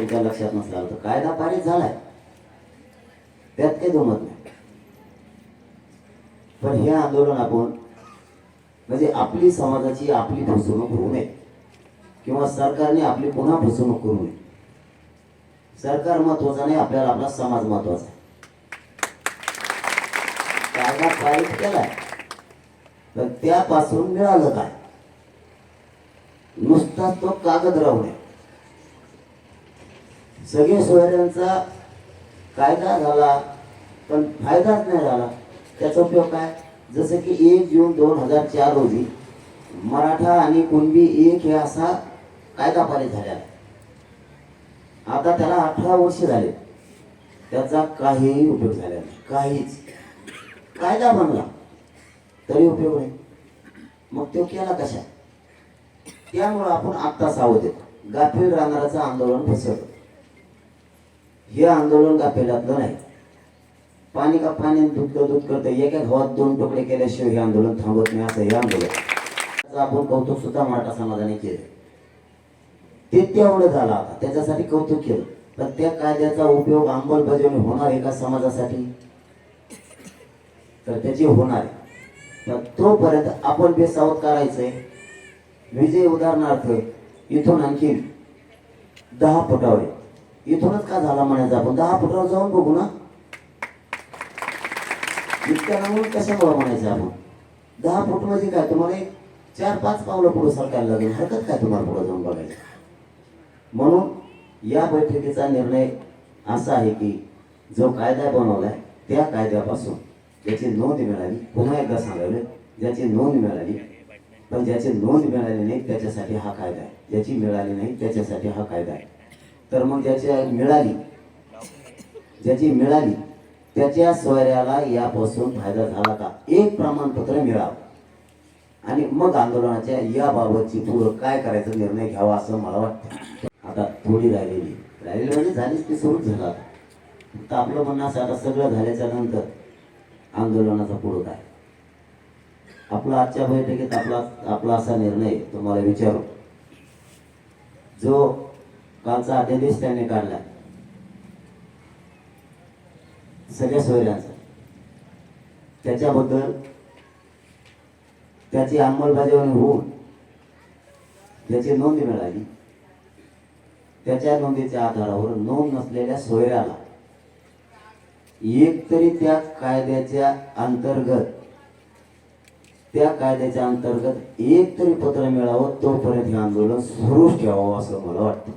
तुमच्या लक्षात नसला तर कायदा पारित झालाय. त्यात काही जमत नाही. पण हे आंदोलन आपण म्हणजे आपली समाजाची आपली फसवणूक होऊ नये. किंवा सरकारने आपली पुन्हा फसवणूक करू नये. सरकार महत्त्वाचा नाही आपल्याला आपला समाज महत्त्वाचा आहे. कायदा पारित केलाय. तर त्यापासून मिळालं काय? नुसता तो कागद राहू नये. सगळे सोयऱ्यांचा कायदा झाला पण फायदाच नाही झाला. त्याचा उपयोग काय? जसं की एक जून दोन हजार चार रोजी मराठा आणि कुणबी एक हे असा कायदा पारित झालेला आहे. आता त्याला अठरा वर्ष झाले. त्याचा काहीही उपयोग झाला नाही. काहीच. कायदा बनला. तरी उपयोग नाही. मग तो केला कशा? त्यामुळं आपण आत्ता सावध येतो गाफील राहणाराचं आंदोलन फसवलं हे आंदोलन गाफेलातलं नाही? पाणी का पाणी दूध का दूध करतं एका घावात दोन तुकडे केल्याशिवाय हे आंदोलन थांबत नाही असं हे आंदोलन. आपण कौतुक सुद्धा मराठा समाजाने केलं ते तेवढं झालं आता. त्याच्यासाठी कौतुक केलं. पण त्या कायद्याचा उपयोग अंमलबजावणी होणार एका समाजासाठी? तर त्याची होणार आहे. तर तोपर्यंत आपण बेसावत करायचंय. विजय उदाहरणार्थ इथून आणखी दहा फुटावर इथूनच का झाला म्हणायचं आपण? दहा फुटावर जाऊन बघू ना. इतक्या लांबून कशामुळे म्हणायचं आपण? दहा फूट म्हणजे काय? तुम्हाला एक चार पाच पावलं पुढे सरकायला लागेल. हरकत काय तुम्हाला पुढे जाऊन बघायचं? म्हणून या बैठकीचा निर्णय असा आहे की जो कायदा बनवलाय त्या कायद्यापासून ज्याची नोंद मिळाली पुन्हा एकदा सांगावे ज्याची नोंद मिळाली पण ज्याची नोंद मिळाली नाही त्याच्यासाठी हा कायदा आहे. ज्याची मिळाली नाही त्याच्यासाठी हा कायदा आहे. तर मग ज्याची मिळाली ज्याची मिळाली त्याच्या सोयऱ्याला यापासून फायदा झाला का? एक प्रमाणपत्र मिळावं. आणि मग आंदोलनाच्या याबाबतची पुढं काय करायचा निर्णय घ्यावा असं मला वाटतं. आता थोडी राहिलेली. राहिलेली म्हणजे झालीच ती सुरूच झाला आता. फक्त आपलं म्हणणं असं आता सगळं झाल्याच्यानंतर आंदोलनाचा पुढं काय? आपला आजच्या बैठकीत आपला आपला असा निर्णय तुम्हाला विचारू. जो कालचा अध्यादेश त्यांनी काढला. सगळ्या सोयऱ्यांचा. त्याच्याबद्दल त्याची अंमलबजावणी होऊन त्याची नोंद मिळाली. त्याच्या नोंदीच्या आधारावर नोंद नसलेल्या सोयऱ्याला एक तरी त्या कायद्याच्या अंतर्गत त्या कायद्याच्या अंतर्गत एक तरी पत्र मिळावं तोपर्यंत हे आंदोलन सुरूच ठेवावं असं मला वाटतं.